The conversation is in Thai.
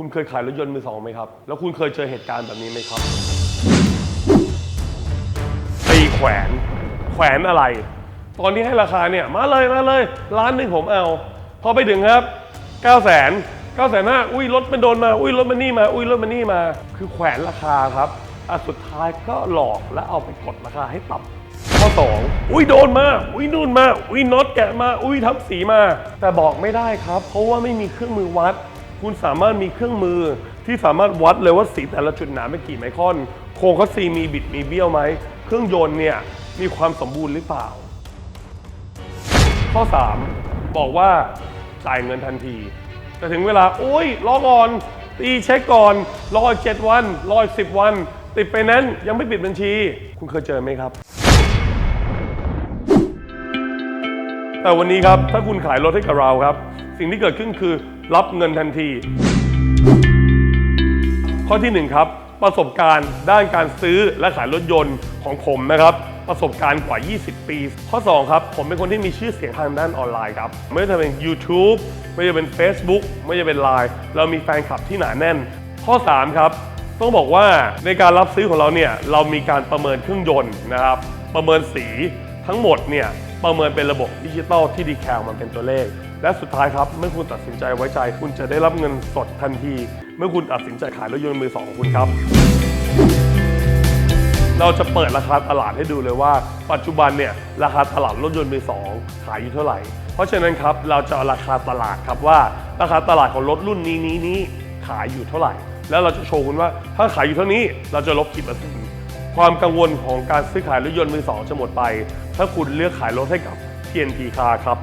คุณเคยขายรถยนต์มือสองไหมครับ แล้วคุณเคยเจอเหตุการณ์แบบนี้ไหมครับตีแขวน แขวนอะไร ตอนที่ให้ราคาเนี่ย มาเลยมาเลยล้านหนึ่งผมเอา พอไปถึงครับ 9 0 0 0 0 9 0 0 0 0อุ้ยรถมันโดนมา อุ้ยรถมันนี่มา อุ้ยรถมันนี่มา คือแขวนราคาครับอะสุดท้ายก็หลอกแล้วเอาไปกดราคาให้ต่ำข้อ 2 อุ้ยโดนมา อุ้ยนู่นมา อุ้ยน็อตแกะมา อุ้ยทับสีมา แต่บอกไม่ได้ครับ เพราะว่าไม่มีเครื่องมือวัด คุณสามารถมีเครื่องมือที่สามารถวัดเลยว่าสีแต่ละจุดหนาเป็นกี่ไมครอน โครงคัสซีมีบิดมีเบี้ยวไหม เครื่องยนต์เนี่ยมีความสมบูรณ์หรือเปล่า ข้อ 3 บอกว่าจ่ายเงินทันที แต่ถึงเวลา โอ้ยรอก่อน ตีเช็คก่อน รออีกเจ็ดวัน รออีกสิบวัน ติดไปนั้นยังไม่ปิดบัญชี คุณเคยเจอไหมครับ แต่วันนี้ครับถ้าคุณขายรถให้กับเราครับ สิ่งที่เกิดขึ้นคือรับเงินทันที ข้อที่ 1 ครับ ประสบการณ์ด้านการซื้อและขายรถยนต์ของผมนะครับ ประสบการณ์กว่า 20 ปี ข้อ 2 ครับ ผมเป็นคนที่มีชื่อเสียงทางด้านออนไลน์ครับ ไม่ว่าจะเป็น YouTube ไม่ว่าจะเป็น Facebook ไม่ว่าจะเป็น Line เรามีแฟนคลับที่หนาแน่น ข้อ 3 ครับต้องบอกว่าในการรับซื้อของเราเนี่ยเรามีการประเมินเครื่องยนต์นะครับ ประเมินสีทั้งหมดเนี่ย ประเมินเป็นระบบดิจิตอลที่ดีแคลมันเป็นตัวเลข และสุดท้ายครับ เมื่อคุณตัดสินใจไว้ใจ คุณจะได้รับเงินสดทันที เมื่อคุณตัดสินใจขายรถยนต์มือสองของคุณครับ เราจะเปิดราคาตลาดให้ดูเลยว่า ปัจจุบันเนี่ยราคาตลาดรถยนต์มือสองขายอยู่เท่าไหร่ เพราะฉะนั้นครับเราจะเอาราคาตลาดครับว่า ราคาตลาดของรถรุ่นนี้นี้นี้ขายอยู่เท่าไหร่ แล้วเราจะโชว์คุณว่าถ้าขายอยู่เท่านี้เราจะลบกี่เปอร์เซ็นต์ ความกังวลของการซื้อขายรถยนต์มือสองจะหมดไป ถ้าคุณเลือกขายรถให้กับ TNP Car ครับ